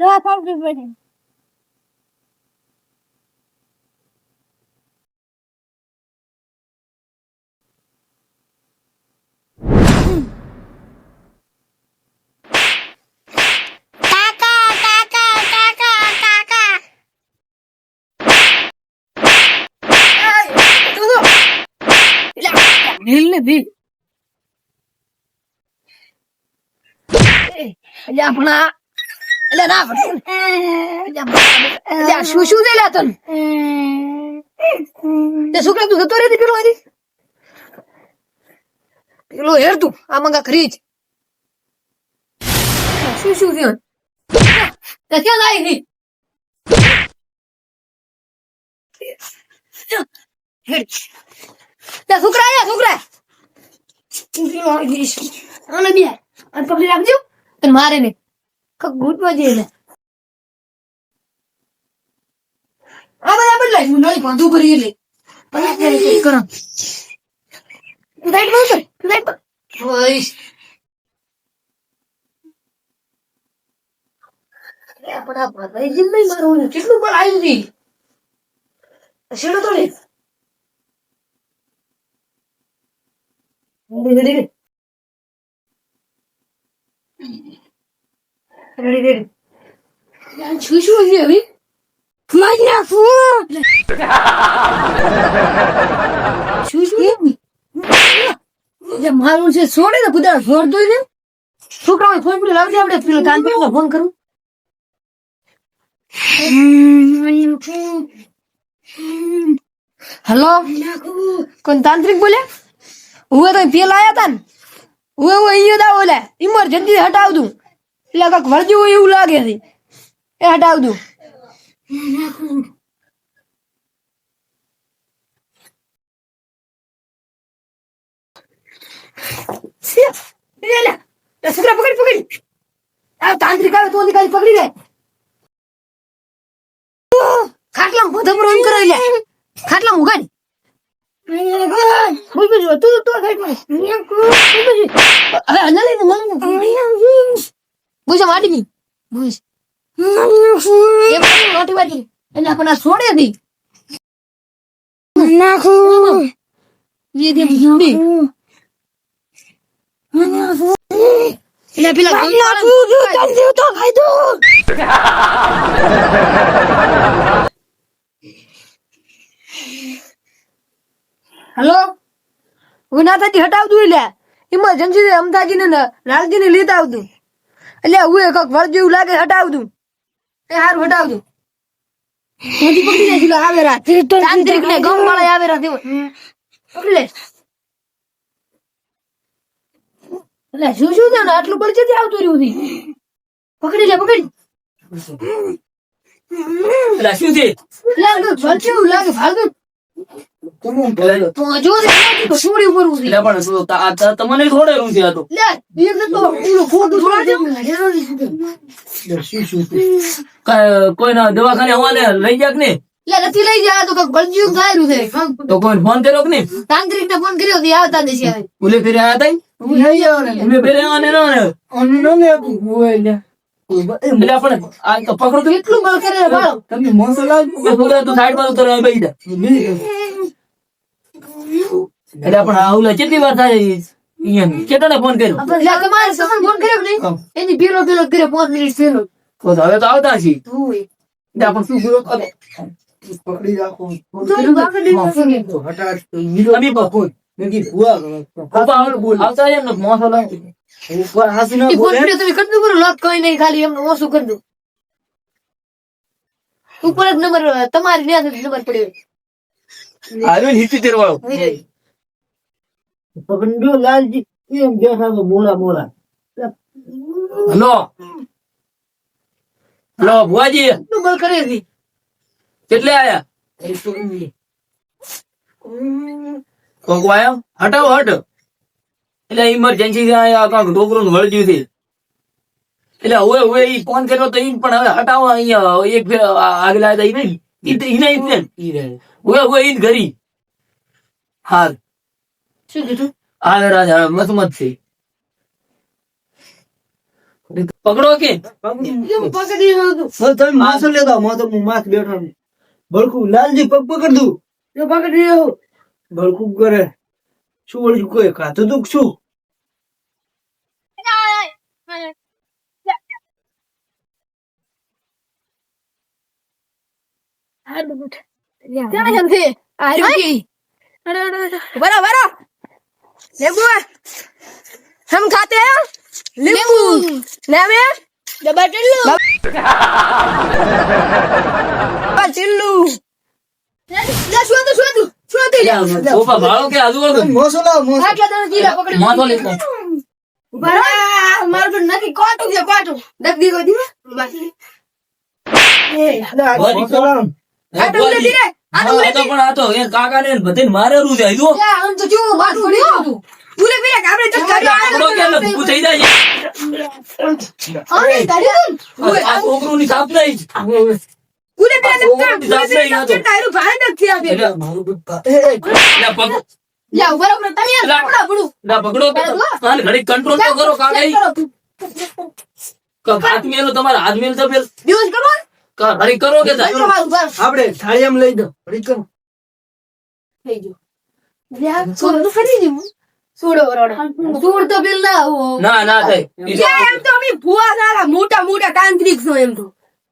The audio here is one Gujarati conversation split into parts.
દવા ફાવતી પડે કાકા કાકા કાકા કાકા નીલ ને બી એટલે ના એટલે શું શું છે તને? તે છોકરા તું જતો રહેતી પેલો હજી. પેલો હેર તું, આ મંગા ખરી જ. શું શું થયું? ક્યાં જાય હી? છોકરા આયા છોકરા. આને બી. અને પકડી રાખજો. તને મારે ને જઈએ ને આ બધા લાઈફ હું નળી બાંધું કરી અત્યારે કંઈ કરો તું સાઈડમાં ઉતર તું સાઈડ પર ઓઈશ. અરે પણ આ ભાઈ નહીં મારું કેટલું પણ આવ્યું હતી શેડો તો લે રેડી. રેડી રેડી રેડી 후 શું શું છે હવે? મારી નાખું શું શું જે મારું છે છોડે ને બધા છોડતો ને છોકરાઓ ફોન પર લાવજે આપણે પેલો કાન પર ફોન કરું. હેલો? કોણ, તાંત્રિક બોલ્યા હું તો પેલા આયા તા ને. હું અહીંયા દા બોલે. ઇમરજન્સી હટાવ દઉં. એટલે કાંક વળજ્યું હોય એવું લાગે છે એ હટાવ દઉં છોકરા પકડી પકડી. આ તાંત્રિક આવે તો પકડી જાય ખાટલા બધા પર ઓન કરો લે ખાટલા બોલ તું તું માં હવે અંદર લઈને બુજા માટી ની. બુજ એ બધી મોટી વાટી એટલે આપણને છોડે દી નાખું. એ દે. બુડી હેલો? વિનાતાજી હટાવ દઉં એટલે ઇમરજન્સી અમદાજી ને લાલજી ને લેતા આવતું. એટલે હું એક વળ જેવું લાગે હટાવતું એ હારું હટાવતું ત્યાંથી પકડી જાય પેલો આવે રાત. તાંત્રિક ને ગમ વાળા આવે રાત પકડી લે. એટલે શું આટલું બળ આવતું રહ્યું હતી પકડી લે પકડી. શું છે? લાગે લાગે ફાલતું તમને થોડા કોઈના દવાખાને લઈ ગયા ને નથી લઈ જાય તો કંઈક બળજ્યું થાયરું છે. તો કોઈ ફોન કર્યો કે નહીં? તાંત્રિક ને ફોન કર્યો આવતા નથી હવે. ફેરે આવ્યા હતા ઈ? ફેરે આવાને. ના ને એટલે આપણે આ તો પકડો તો કેટલું બળ કરે છે બોલે તું ઉતર જા. એટલે આપણે આ ઓલા કેટલી વાર થાય અહીંયા કેટલાને ફોન કર્યો? એટલે આ તમારે તમને ફોન કર્યો કે એની પેલો પેલો કર્યો પાંચ મિનિટ પેલો તો હવે તો આવતા તું એટલે આપણે શું? અમે આવતા ને મોસો લાગે. એ ફોન કર્યો તમે કરતું કરો લોક કોઈ નહીં ખાલી એમને ઓછું કરી દો. ઉપર જ નંબર તમારી ન્યા નંબર પડ્યો. આવ્યો ને સિત્તેર વાળો. હલો. હલો ભુવાજી. કેટલું કરે છે. કેટલે આયા? કોક આયો હટાવો હટ. એટલે ઇમરજન્સી કાંકનું વળગ્યું છે. એટલે હવે હવે એ ફોન કર્યો તો ઈ પણ હવે હટાવો અહીંયા. એક આગળ આવ્યા ઈ નહીં. હવે હવે ઈ ઘરી. હા શું કીધું? હા રાજા મત મત છે. પકડો કે? હતું તમે માસો લેતા મો તો હું માસ બેઠો. ભડકું. લાલજી પગ પકડ દઉં પકડી રહ્યો ભડકું કરે. શું વળ્યું કોઈ ખાતું તું કે શું ક્યાં છે આ રૂકી બરો બરો લેબુ हम खाते हैं नींबू लेवे डबा टिल्लू डबा टिल्लू લે શું હતું શું હતું આ આ કાકા ને બધાને મારેલું છે જો યા આમ તો જો વાત પડી હતું ઉલે પીરે કે આપણે તો પકડો કે એટલે થઈ જાય અરે તારી આ છોકરું ની સાપ નહીં નથી એટલે મારું ઊભા રહો તમે પકડો. ના, પકડો કે ઘડી કંટ્રોલ તો કરો કાકા ઈ. હાથ મેલો તમારા હાથ મેલ તો પેલ દિવસ કરો. ક- ઘડી કરો કે થાય? તમારું ઘર આપણે થાળીયામાં લઈ દો ઘડીક કરો. થઈ ગયું. યા સોડ ફરી ગયું. સોડો વરોડા. સોડ તો બિલ ના ના ના થાય. એમ તો અમે ભૂવા સારા મોટા મોટા તાંત્રિક છો એમ તો.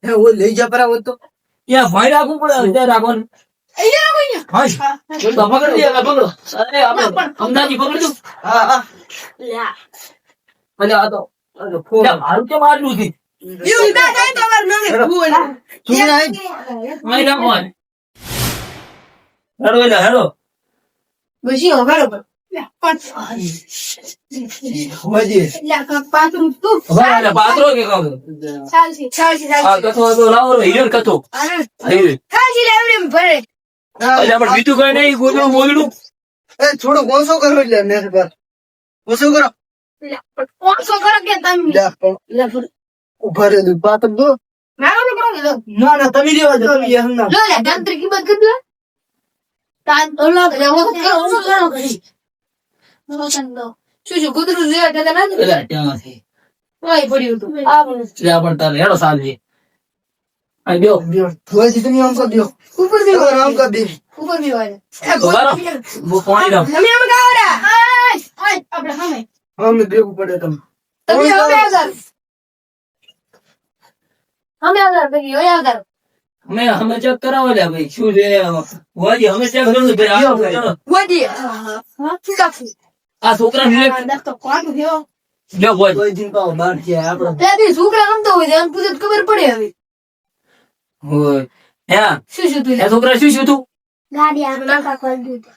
હે, ઓ લઈ જા પરા તો. ત્યાં ભાઈ રાખવું પડે ત્યાં રાખવાનું. અહીંયા. કોઈયા હા. તો પકડી દે પકડો. અરે આપણે અમદાજી પકડજો હા હા. લ્યા. એટલે આ તો અરે ફોન. લે, મારું કેમ આટલું છે? એવું ના થાય તો અમાર નવે. ભુવા શું થાય? અહીં રાખવાનું હેડો એટલે હેડો. બસી હો બરોબર લ્યા પાંચ હોજી. લ્યા કાક પાતરું તું હવે એટલે પાત્રો કે કહું ચાલશે ચાલશે આ ચાલશે કથો હતો લાવો રે હિરણ કથો અરે હિરણ. ચાલશે લે એમને ભરે હા, એટલે આપણે બીજું કઈ નહીં ગોદડું બોદડું એ થોડું ઓછો કરો એટલે નેટ પર ઓછો કરો લ્યા પણ કોણસો કરો કે તમે લે પણ લે ભરે ઉભા રહે તું પાતક દો મારો નો કરો લો ના ના તમે રેવા દો તમે યાર ના લો લે તંત્ર કી બાત કરી તાન તો લો લે વો કરો વો કરો કરી નો સંતો શું શું કુતરું જોયા જતા ના એટલે ત્યાંથી વાય પડ્યું તું. આ પણ એટલે પણ તારે હેડો સાંજે. અહીં બેહો. હોજી તમે આમ કર દો. ઉપર દે આમ કર દે. ઉપર દે વાય. હું પાણી દો અમે આમ ગાવ રા. હાય આય આપણે હમે. હમે ભેગું પડે તમે. તમે હવે આવજાર અમે આવજાર પછી ઓય આવજાર અમે અમે ચેક કરાવો લે ભાઈ. શું છે? વાજી અમે ચેક કરું ભાઈ આ વાજી વડી હા કાફી આ છોકરા તો કોણ થયો? લ્યો પાવ બહાર છે આપણે. ત્યાંથી છોકરા રમતો હોય છે આમ પૂછે ખબર પડે હવે. હોય. હે? શું શું તું છોકરા શું શું તું? ગાડી આપણે નાખા ખોલી દીધી.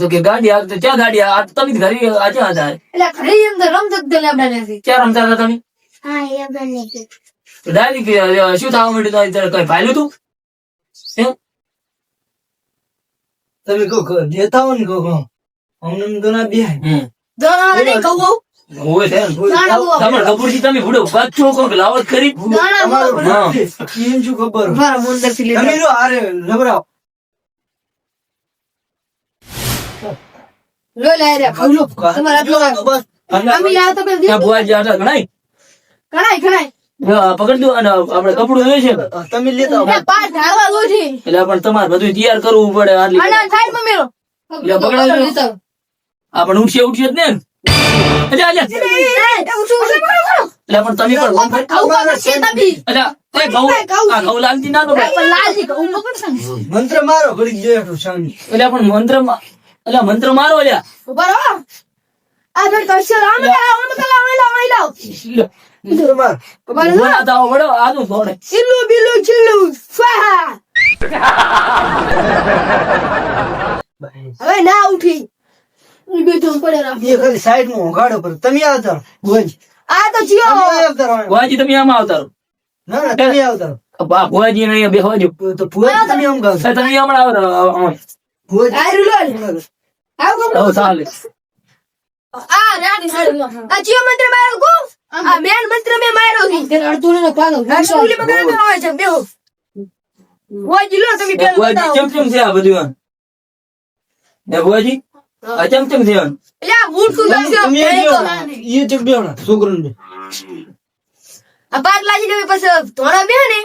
તો કે ગાડી આ તો ક્યાં ગાડી? આ તો તમે ઘરે આજે હતા. એટલે ઘરે એમ રમતો જ લેબડા નથી ક્યાં રમતા હતા તમે? હા એ તો શું થવા માંડ્યું તારે કઈ ભાયલું તું? તમે કહો દેતા હો ને કહો. અમને તો ના બેહાય. દાણા કહું કપૂરજી તમે ભૂડો કોક. એમ શું ખબર? મારા મંદરથી તમે લો રે ખાવ તમારા આટલો બસ. અમે યાર તો પેલી ત્યાં ભુવાજી આટા ગણાય? ઘણાય ઘણાય પકડ દો અને આપણે કપડું જોઈએ છે. તમે લેતા એટલે પણ તમારે બધું તૈયાર કરવું પડે આટલી પકડાવી આપણે ઉઠશે ઉઠશે જ ને અલ્યા, અલ્યા. એટલે પણ તમે પણ એટલે એ ગૌ આ ગૌ લાલજી ના મંત્ર મારો બેઠો શાંતિ. એટલે પણ મંત્ર માં- મંત્ર મારો અલ્યા લ્યો. મંત્ર માર. ભગવાન આ તો આનું વડો, આ તો છોડે. હવે ના ઉઠી ઈ પડે રાખ. એ ખાલી સાઈડમાં ઊંઘાડો પર તમે આવતા રહો. આ તો જીઓ. આવતા રહો. તમે આમાં આવતા ના ના તમે આવતા બા, ભુવાજી ને અહીંયા બેસવા તો ભુવાજી તમે આમ ગાવ. તમે હમણાં આવો રહો, આવો, આવો. ભુવાજી. આયરું લો આવ કોમ. ચાલે. આ રાડી સાડી આ જીઓ મંત્ર આ મેન મંત્ર મે માર્યો છે. તે અડધું નો સુલી બગડે તો છે બેહો. લો તમે પેલું આ બધું આમ? હે, આ ચમ છે? એટલે આ મૂળ શું એ જો. એ ચૂક બેહો ને, છોકરાને બે. આ પાક લાગી જવે પછી ધોણા બે ને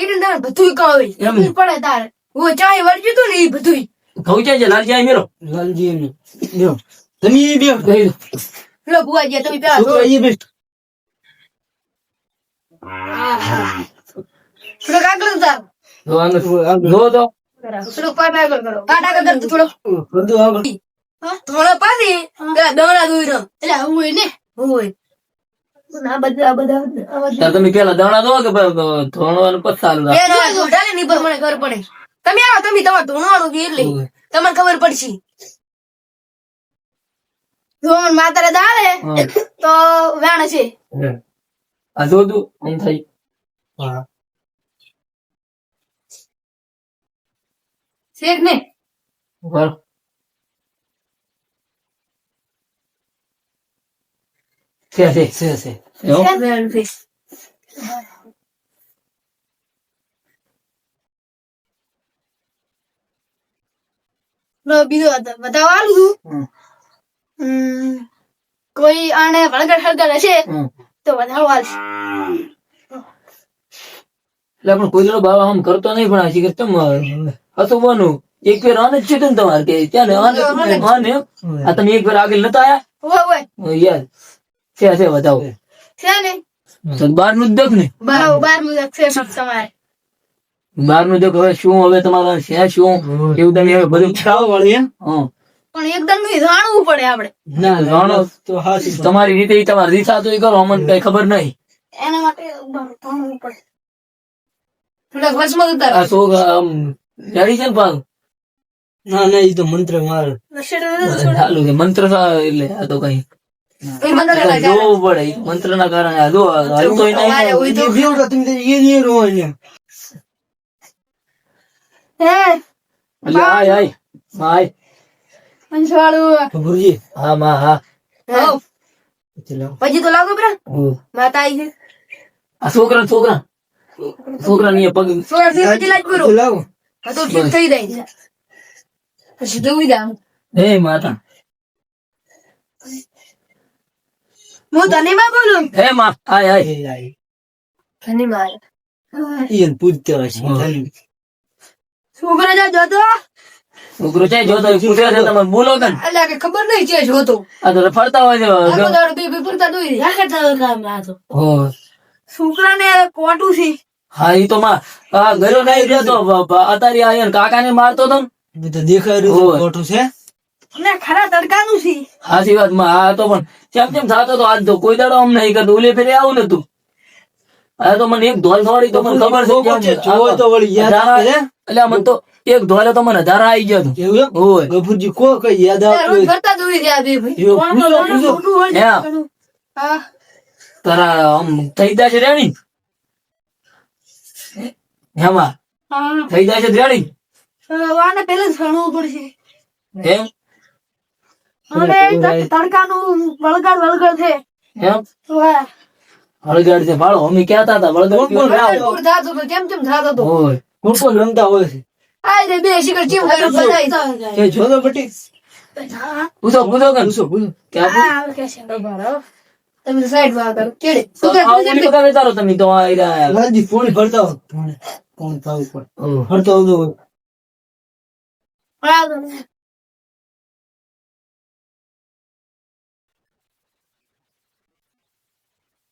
એટલે તમે બધું કહે એમ. પડે તારે. હું ચાય વળગ્યું તું ને એ બધું કહું છે? લાલજી અહીં મેરો. લાલજી એમને લ્યો. તમે એ બે કહી. લો બુઆ તમે પેલા છોકરા એ તાર આને- તો. આગળ કરો. પાટ આગળ કર થોડો. બધું આગળ. ધોણા પાડી પેલા દોણા દોઈ રહ્યો એટલે હું ને? હું આ બધા બધા આ બધા તાર તમે પેલા દાણા દો કે પ- પ- ધોણવાનું પછી સારું બે નો ની પર મને ખબર પડે. તમે આવો તમે તમારે ધોણવાનું કે એટલે તમને ખબર પડશે. ધોણ માતારે દાળે તો વેણ છે. આ જો તું આમ થઈ હા. શેખ ને? છે છે છે છે એવું? વેણ છે બીજો બતા- આલું હમ. હમ, કોઈ આને વળગડ હળગડ હશે તો વધારો આલશે એટલે પણ કોઈ બાબા આમ કરતો નહીં પણ આશી કરતો હસવાનું એક વાર આને જ છે ને તમારે કે ત્યાં આને આને આ તમે એક વાર આગળ નતા આવ્યા આયા યાર. છે છે બતાવો. છે. ને? તો બારનું જ દેખ ને. બાર બાર મુજબ છે તમારે. બારનું દેખ હવે શું? હવે તમારા છે શું? એવું તમે હવે બધું ખાવ વાળી હા? પણ એકદમ જાણવું પડે આપણે. ના જાણો. તો હા તમારી રીતે તમારી રીત તો ઈ કરો અમને કઈ ખબર નહીં. એના માટે જાણવું પડે. થોડાક વર્ષમાં ઉતારો. આ શોખ આમ જાડી છે ને ના ના એ તો મંત્ર માર. ચાલુ છે મંત્ર એટલે આ તો કઈ. જોવું પડે મંત્ર ના કારણે જો હલતો ય તમારે નહીં હોય તો તમે એ નહીં રહો અહીંયા. આય આય આય. હા માં હા. પછી તો લાગો બરા માતા આવી છે આ છોકરા છોકરા. છોકરા ની પગ લાવો. આ તો ઠીક થઈ જાય. પછી હે માતા. હું તને માં બોલું? હે માં આય આય. તને માં ઈ એને પૂજતા હશે જા જોતો? છોકરો છે જોતો પૂછે છે તમે બોલો કે ને. એટલે કે ખબર નહીં છે જોતો. આ તો ફરતા હોય છે આ તો બે બે ફરતા દોઈ દે હો. છોકરાને કોટું છે. હા ઈ તો માં આ ગયો નહીં રહેતો તો અતારી અત્યારે આ કાકા ને મારતો તો ને. તો દેખાય રહ્યું હોવે. છે, ખોટું છે ને ખરા તડકાનું છે હાચી વાતમાં આ તો પણ કેમ કેમ થતો તો આજ તો કોઈ દાડો આમ નહીં કરતો ઓલે ફેરે આવું નતું. આ તો મને એક ધોલ થોડી તો મને ખબર છે છે, જોવો તો વળી યાદ અઢાર એટલે મને તો એક ધોલે તો મને હજાર આવી ગયો એવું એમ? ગફુરજી કો કઈ યાદ રોજ કરતા દોઈ દે બે ભાઈ. એવું કોણ તો પૂછો, લોનું પૂછો. મોટું હોય છે. હે. હા. તારા આમ થઈ જશે રેડી? હેમાં? થઈ જાય છે રેણી આને પહેલા જ ભણવું પડશે. એમ? અને તડકાનું વળગાડ વળગાડ છે. એમ વાહ. છે ભાળો. અમે કહેતા હતા કોણ કોણ વળગાડ? દૂર થાતો તો કેમ કેમ થાતો તો હોય કોણ કોણ રમતા હોય છે? આ જે બે શિખર ચીમ કરે બધાય એ જોતો બટી પૂછો પૂછો કે પૂછો. પૂછો કે આ કે છે. બરાબર તમે તો સાઈડમાં કરો. કેડે? તો શું આ વિચારો તમે? તો આ રહ્યા. લાલજી પોણી ભરતા પોણી પોણી પાવું પડે. ભરતા હોય.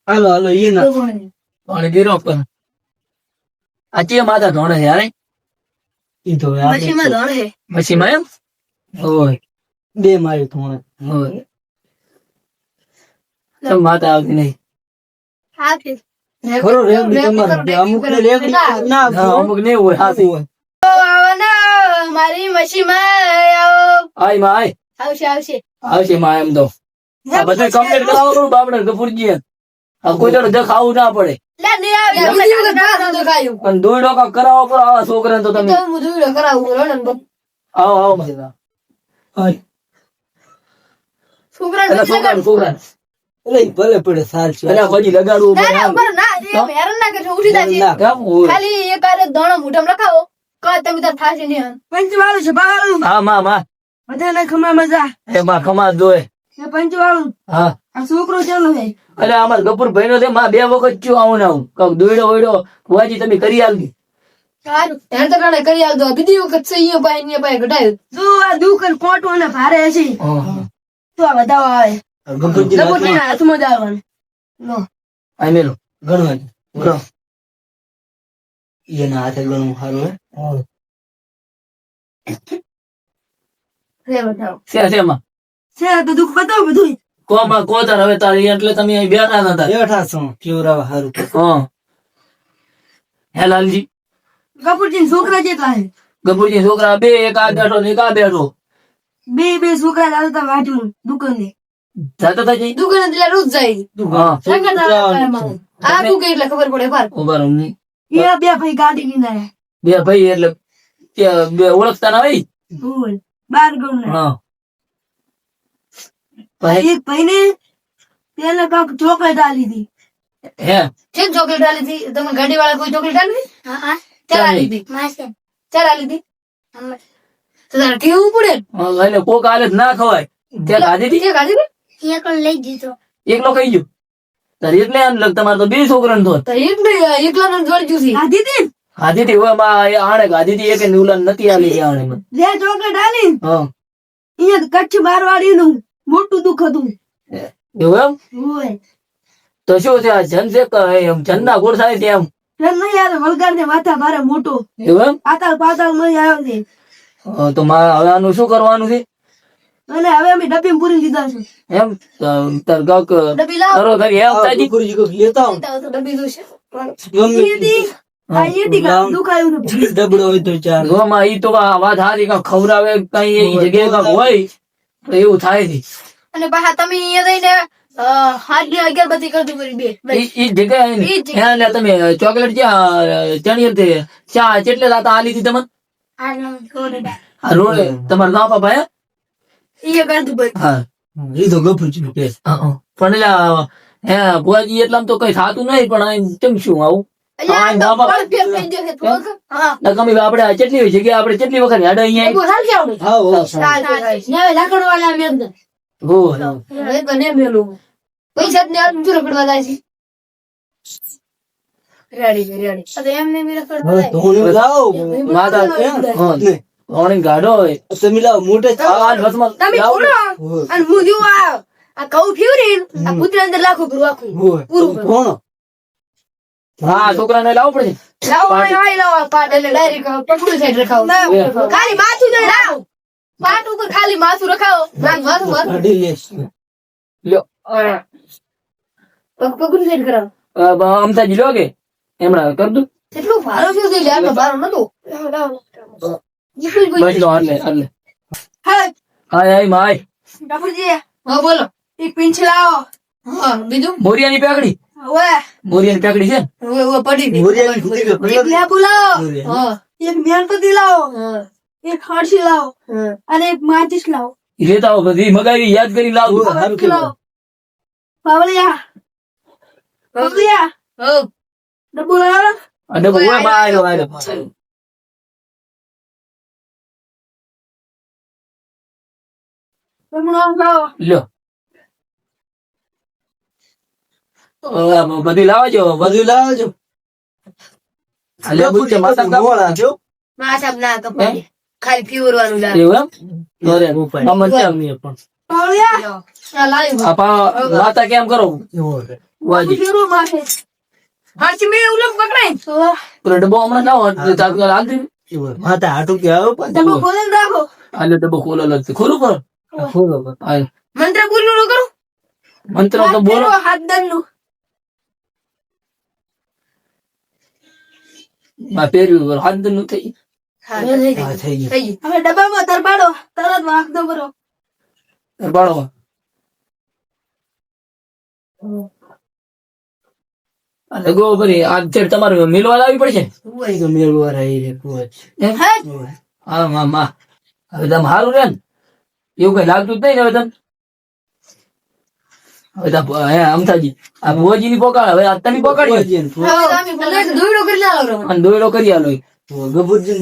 હાલો હાલો એ ના પાણી ગીરો પણ. આ ચિયા માથા ધોણે છે યાર ઈ તો હવે આપણે પછી માં ધોણ છે. પછી માં એમ? ઓય. બે મારી ધોણે. હોય ચમ માતા આવતી નહીં. કે. ખરો રેમ તમારે. અમુક ને રેમ ના અમુક નહીં હોય હાથી હોય. મારી મશી માં આવો. આયમાં આય. આવશે આવશે. આવશે માં એમ તો. આ બધું કમ્પ્લીટ કરાવો બાબડા કપૂરજી આ કોઈ દાડો દેખાવું ના પડે. પણ ડોકા કરાવો કરો આવા છોકરા તો તમે. આવો આવો મજા. છોકરા ભલે પડે સાલ છે. એટલે પછી લગાડવું પડે ના આમ. ઉપર ના એ હેરાન ના કરજો ઉઠી જાશે ના કેમ હોય. ખાલી એક આરે દાણો મોઢામાં રખાવો કા તમે તાર થાશે નહીં પંચવાળું છે બાવાળું. હા માં માં. ખમા મજા. એ માં ખમા દોય એ પંચવાળું. હા. આ છોકરો ચાલો છે. એટલે અમાર ગફુર ભાઈ નો માં બે વખત ચો આવું ને આવું. કઉ દોડ્યો વોડ્યો વાજી તમે કરી આવજો. સારું. એને તો કારણે કરી આવતો બીજી વખત છે ઘટાયું આ દુકાન કોટો ને ભારે હશે તો આ બતાવો આવે. ગણપતિ લપોટીના હાથમાં જ આવવાનું લો. આ મેલો. ગણવાથી ગણો. એના હાથે ગણવું સારું હે? રે બતાવો છે છે એમાં છે તો દુઃખ બતાવો બધું કોમાં કોતર હવે તારી એટલે તમે અહીં બેઠા નતા બેઠા છો. કેવરાવા હારું હા. હે લાલજી. ગપુરજી છોકરા જેટલા છે ગપુરજી છોકરા બે એક આ બેઠો ને એક આ બેઠો. બે બે છોકરા લાવતા વાંચું દુકાન. ને જાતા તા જઈ દુકાને એટલે રોજ જાય. હા. સંગત આ તું કે એટલે ખબર પડે પાર ખબર નહીં. એ બે ભાઈ ગાડી કિનારે બે ભાઈ એટલે બે ઓળખતા ના હોય? બોલ. બાર ગણ ના હા. ભાઈ ને તેને કાંક ચોકલેટ આલી હતી હે? કેમ ચોકલેટ આલી હતી તમે ગાડી વાળા કોઈ ચોકલેટ આલી હતી ચાર આલી હતી ચાર આલી હતી તો તારે કેવું પડે? ને? હા, એટલે કોક આલે ના ખવાય. ત્યાં ખાધી હતી તે ખાધી ને? લઈ દીધો. એકલો ખાઈ ગયો? તારે એટલે આમ લગ તમારે તો બે છોકરા ને તો એક ને એકલા ને હતી હવે માં એ આણે ખાધી હતી એક ઉલા નથી આલી આણે. બે ચોકલેટ આલી. હા. અહીંયા કચ્છ બારવાડી નું મોટું દુઃખ હતું. એવું એમ? હોય. તો શું છે? જન છે એમ? જનના ગુણ થાય છે એમ? નહીં યાર વલગાર ને માથા મારે મોટો. એવું એમ? પાતાળ પાતાળ મળી આવ્યો છે તો મારે હવે આનું શું કરવાનું છે? અને હવે અમે ડબ્બી પૂરી દીધા છે. એમ? તો તાર ગાક ડબ્બી લાવ. કરો કરી એમ તાજી પૂરી કોક લેતા હું ડબ્બી છે ડબડો હોય ખવડાવે કઈ એવું થાય છે અને પાછા તમે અહીંયા જઈને અ, હાથની અગરબત્તી કરતી કરી બે ઈ ઈ જગ્યાએ ને. ઈ જ. હા, એટલે તમે ચોકલેટ ક્યાં ચણી હતી ચા ચેટલે રાતા આલી હતી તમને? આ રોડ તમારું નામ પાપા હે? એ કરતું ભાઈ હા. એ તો હા, હા. પણ એટલે હે ભુવાજી એટલામ તો કઈ થતું નહીં પણ આ કેમ શું આવું? અહીંયા હા, ના આ તો બાપા. ફળ ફેર થઈ ગયો છે થોડોક. હા. ના કમી આપણે આ કેટલી જગ્યા આપણે કેટલી વખત હેડા અહીંયા બહુ સારું છે હો સારું, સારું. ને હવે લાકડવાળા અમે અંદર. હો હવે તો ને મેલું. પૈસા ને આમ શું રખડવા જાય છે? Ready ready. તો એમને બી રખડવા જાય. ધોણી માતા હા. ઓણી ગાઢો હોય. તમે મોટે આ આ તમે છોડો. અને હું જો આ આ કઉ ફ્યુરીન આ કૂતરા અંદર લાખો પૂરું આખું. પૂરું કોણ? હા છોકરાને લાવવું લાવો આઈ લાવો પાટ એટલે direct પકડું side રખાવો. ખાલી માથું જ લાવો. પાટ ઉપર ખાલી માથું રખાવો. માથું માથું. માથું કાઢી લેશ લ્યો. પગ પગનું side કરાવો. અ, બ- અમથાજી કે. એમણા કર દઉં. કેટલું ભારો છે એટલે આટલો ભારો નતો. બસ લો એટલે એટલે હાય. હાય માય. બાપુજી. હા બોલો. એક પિંચ લાવો. હા બીજું? મોરિયાની પેકડી હવે મોરિયાની પેકડી છે? હવે પડી મોરિયા. હા. એક મેણપતિ લાવો. હા એક હરસી લાવો. અને એક માચીસ લાવો. લેતા આવો બધી મગાવી યાદ કરી લાવો. સારું. પાવલિયા. પાવલિયા. હા ડબ્બુ લાવો આયો. આયો બમણો લાવો લ્યો હવે આ બધી લાવજો બધું લાવજો. ખાલી ફીવરવાનું અમને પણ? માતા કેમ કરો? લાવો મંત્ર પૂરું ન કરું. મંત્ર તો બોલો. હાથ આ પહેર્યું હાથનું થઈ હવે ડબ્બામાં તરબાડો તરત વાંક દો કરો બાળો અને ગો ભરી આ ચેડ તમારે મિલવા લાવવી પડશે મિલવા રહી. હા? માં માં. હવે તમે સારું રે ને. એવું કઈ લાગતું જ નહીં હવે તમે હવે તમે હે અમથાજી આ ભુવાજી ની પકડ હવે અત્યારની પકડી દોયડો અને દોયડો કરી આલો ગબુરજી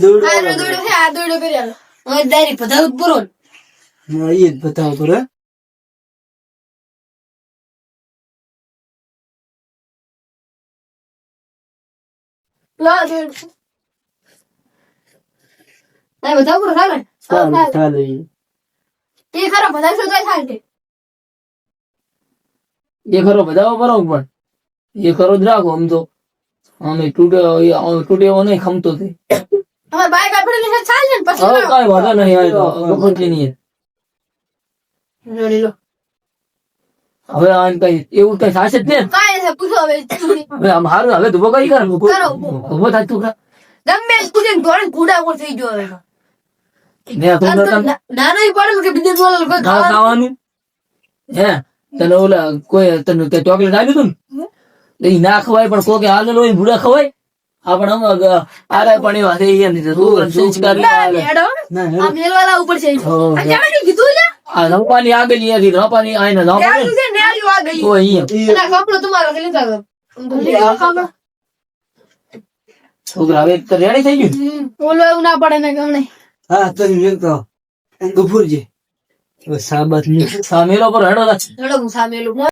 ને આ દોયડો કરી આલો. હવે પૂરો એ જ બતાવો પૂરો બતાવો પૂરો એ ખરા બધા થાય એ ખરો બધા બરાબર પણ એ ખરો જ રાખો આમ તો. અમે તૂટે તૂટે એવો નહીં ખમતો તે. હવે બાઈક આપણે લઈને ચાલે ને પછી હવે લાવો. વાંધો નહીં આવે તો. ગફુરજી નહીં જોડી લો. હવે આને કઈ એવું કઈ થશે જ ને? કાંઈ પૂછો હવે. હવે આમ હારું હવે ધુબો કઈ કરે ઊભો થાય તું ગમે કૂદીને દોડીને થઈ ગયો હવે. ને આમ ના- પડેલો કે બીજે કોઈ. ખાવાનું? હે? તને ઓલા કોઈ તને તે ચોકલેટ આપ્યું હતું ને? એ ના ખવાય પણ કોકે હાલેલો હોય ભૂડા ખવાય? આપણે આમ આરે પણ એ વાત એ નથી તું સંસ્કાર ના, ના આ ઉપર છે. કીધું લે આ રંપાની આગળ અહીંયાથી રંપાની આઈને રંપા ને? નેળું છે નેળું આ ગઈ તો અહીંયા ના કપડો તમારો કે લીધા તો. છોકરા હવે તો રેડી થઈ ગયું? હમ, ઓલો એવું ના પડે ને ગમે હા વેચતો ગફુરજી સામેલો પર હેડો સામેલું.